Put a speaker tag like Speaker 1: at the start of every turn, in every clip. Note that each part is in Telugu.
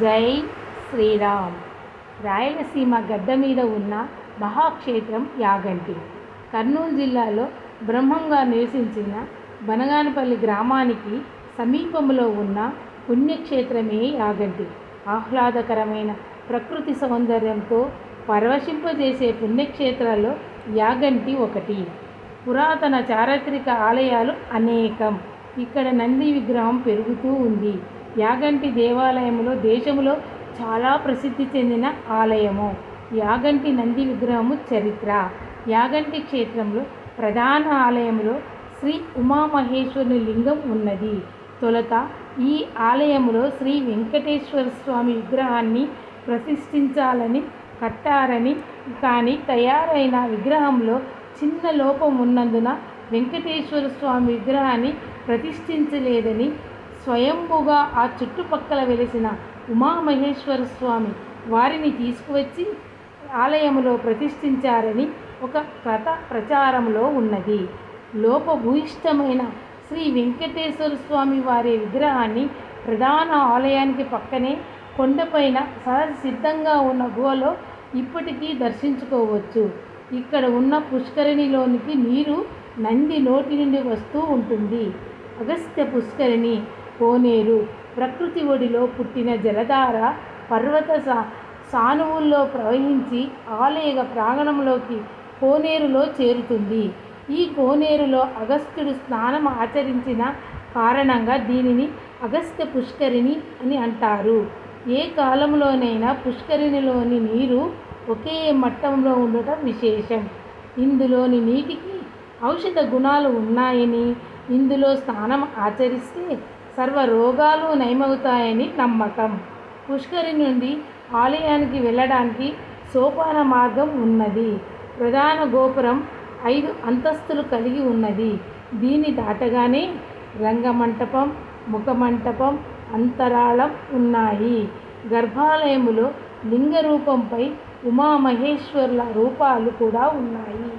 Speaker 1: జై శ్రీరామ్. రాయలసీమ గడ్డ మీద ఉన్న మహాక్షేత్రం యాగంటి. కర్నూలు జిల్లాలో బ్రహ్మంగా నివసించిన బనగానపల్లి గ్రామానికి సమీపంలో ఉన్న పుణ్యక్షేత్రమే యాగంటి. ఆహ్లాదకరమైన ప్రకృతి సౌందర్యంతో పరవశింపజేసే పుణ్యక్షేత్రాల్లో యాగంటి ఒకటి. పురాతన చారిత్రక ఆలయాలు అనేకం. ఇక్కడ నంది విగ్రహం పెరుగుతూ ఉంది. యాగంటి దేవాలయంలో దేశంలో చాలా ప్రసిద్ధి చెందిన ఆలయము. యాగంటి నంది విగ్రహము చరిత్ర. యాగంటి క్షేత్రంలో ప్రధాన ఆలయంలో శ్రీ ఉమామహేశ్వరుని లింగం ఉన్నది. తొలుత ఈ ఆలయంలో శ్రీ వెంకటేశ్వర స్వామి విగ్రహాన్ని ప్రతిష్ఠించాలని కట్టారని కానీ తయారైన విగ్రహంలో చిన్న లోపం ఉన్నందున వెంకటేశ్వర స్వామి విగ్రహాన్ని ప్రతిష్ఠించలేదని స్వయంభుగా ఆ చుట్టుపక్కల వెలిసిన ఉమామహేశ్వర స్వామి వారిని తీసుకువచ్చి ఆలయంలో ప్రతిష్ఠించారని ఒక కథ ప్రచారంలో ఉన్నది. లోపభూయిష్టమైన శ్రీ వెంకటేశ్వర స్వామి వారి విగ్రహాన్ని ప్రధాన ఆలయానికి పక్కనే కొండపైన సహజ సిద్ధంగా ఉన్న గుహలో ఇప్పటికీ దర్శించుకోవచ్చు. ఇక్కడ ఉన్న పుష్కరిణిలోనికి నీరు నంది నోటి నుండి వస్తూ ఉంటుంది. అగస్త్య పుష్కరిణి కోనేరు. ప్రకృతి ఒడిలో పుట్టిన జలధార పర్వత సా సానువుల్లో ప్రవహించి ఆలయ ప్రాంగణంలోకి కోనేరులో చేరుతుంది. ఈ కోనేరులో అగస్త్యుడు స్నానం ఆచరించిన కారణంగా దీనిని అగస్త్య పుష్కరిణి అని అంటారు. ఏ కాలంలోనైనా పుష్కరిణిలోని నీరు ఒకే మట్టంలో ఉండటం విశేషం. ఇందులోని నీటికి ఔషధ గుణాలు ఉన్నాయని ఇందులో స్నానం ఆచరిస్తే సర్వ రోగాలు నయమవుతాయని నమ్మకం. పుష్కరి నుండి ఆలయానికి వెళ్ళడానికి సోపాన మార్గం ఉన్నది. ప్రధాన గోపురం ఐదు అంతస్తులు కలిగి ఉన్నది. దీన్ని దాటగానే రంగమంటపం ముఖమంటపం అంతరాళం ఉన్నాయి. గర్భాలయములో లింగ రూపంపై ఉమామహేశ్వరుల రూపాలు కూడా ఉన్నాయి.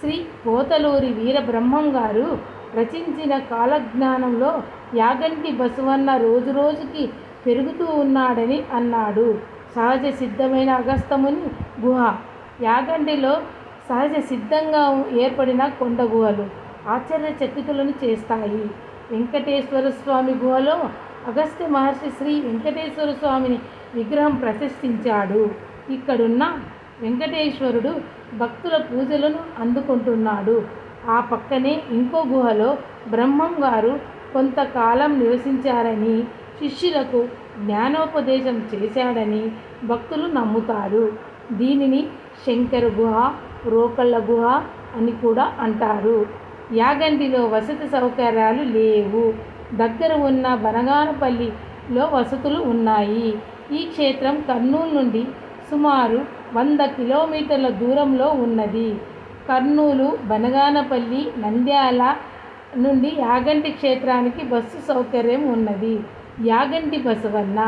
Speaker 1: శ్రీ పోతలూరి వీరబ్రహ్మం గారు రచించిన కాలజ్ఞానంలో యాగంటి బసవన్న రోజురోజుకి పెరుగుతూ ఉన్నాడని అన్నాడు. సహజ సిద్ధమైన అగస్తముని గుహ. యాగంటిలో సహజ సిద్ధంగా ఏర్పడిన కొండ గుహలు ఆశ్చర్యచకితులను చేస్తాయి. వెంకటేశ్వర స్వామి గుహలో అగస్త్య మహర్షి శ్రీ వెంకటేశ్వర స్వామిని విగ్రహం ప్రతిష్ఠించాడు. ఇక్కడున్న వెంకటేశ్వరుడు భక్తుల పూజలను అందుకుంటున్నాడు. ఆ పక్కనే ఇంకో గుహలో బ్రహ్మం గారు కొంతకాలం నివసించారని శిష్యులకు జ్ఞానోపదేశం చేశాడని భక్తులు నమ్ముతారు. దీనిని శంకర గుహ రోకళ్ళ గుహ అని కూడా అంటారు. యాగంటిలో వసతి సౌకర్యాలు లేవు. దగ్గర ఉన్న బనగానపల్లిలో వసతులు ఉన్నాయి. ఈ క్షేత్రం కర్నూలు నుండి సుమారు వంద కిలోమీటర్ల దూరంలో ఉన్నది. కర్నూలు బనగానపల్లి నంద్యాల నుండి యాగంటి క్షేత్రానికి బస్సు సౌకర్యం ఉన్నది. యాగంటి బసవన్న.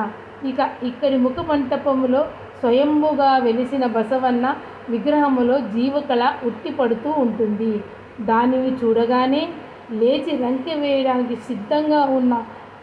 Speaker 1: ఇక ఇక్కడి ముఖ మంటపములో స్వయంభుగా వెలిసిన బసవన్న విగ్రహములో జీవకళ ఉట్టిపడుతూ ఉంటుంది. దానిని చూడగానే లేచి రంకె వేయడానికి సిద్ధంగా ఉన్న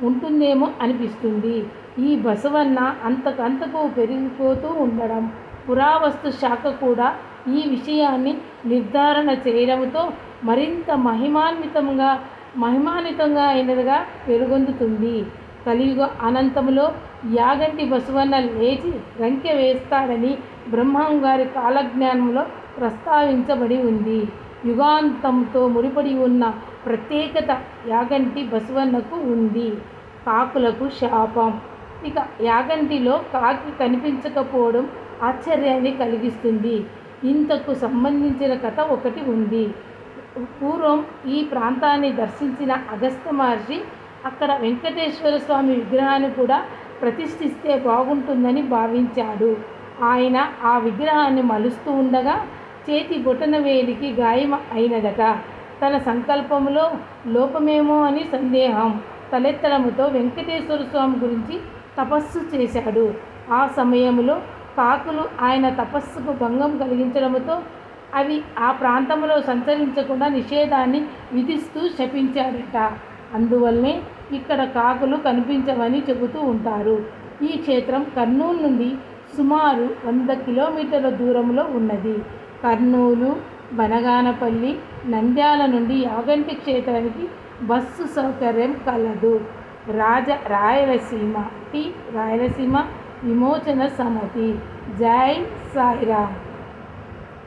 Speaker 1: ఉంటుందేమో అనిపిస్తుంది. ఈ బసవన్న అంతకంతకు పెరిగిపోతూ ఉండడం పురావస్తు శాఖ కూడా ఈ విషయాన్ని నిర్ధారణ చేయడంతో మరింత మహిమాన్వితంగా మహిమాన్వితంగా అయినదిగా వెలుగొందుతుంది. కలియుగ అనంతములో యాగంటి బసవన్న లేచి రంకె వేస్తాడని బ్రహ్మం గారి కాలజ్ఞానంలో ప్రస్తావించబడి ఉంది. యుగాంతంతో ముడిపడి ఉన్న ప్రత్యేకత యాగంటి బసవన్నకు ఉంది. కాకులకు శాపం. ఇక యాగంటిలో కాకి కనిపించకపోవడం ఆశ్చర్యాన్ని కలిగిస్తుంది. ఇంతకు సంబంధించిన కథ ఒకటి ఉంది. పూర్వం ఈ ప్రాంతాన్ని దర్శించిన అగస్త్య మహర్షి అక్కడ వెంకటేశ్వర స్వామి విగ్రహాన్ని కూడా ప్రతిష్ఠిస్తే బాగుంటుందని భావించాడు. ఆయన ఆ విగ్రహాన్ని మలుస్తూ ఉండగా చేతి బొటన వేలికి గాయం అయినదట. తన సంకల్పంలో లోపమేమో అని సందేహం. తలెత్తడంతో వెంకటేశ్వర స్వామి గురించి తపస్సు చేశాడు. ఆ సమయంలో కాకులు ఆయన తపస్సుకు భంగం కలిగించడంతో అవి ఆ ప్రాంతంలో సంచరించకుండా నిషేధాన్ని విధిస్తూ శపించాడట అందువల్లనే ఇక్కడ కాకులు కనిపించవని చెబుతూ ఉంటారు. ఈ క్షేత్రం కర్నూలు నుండి సుమారు వంద కిలోమీటర్ల దూరంలో ఉన్నది. కర్నూలు బనగానపల్లి నంద్యాల నుండి యాగంటి క్షేత్రానికి బస్సు సౌకర్యం కలదు. రాజ రాయలసీమ టి రాయలసీమ विमोचन सामती जय साई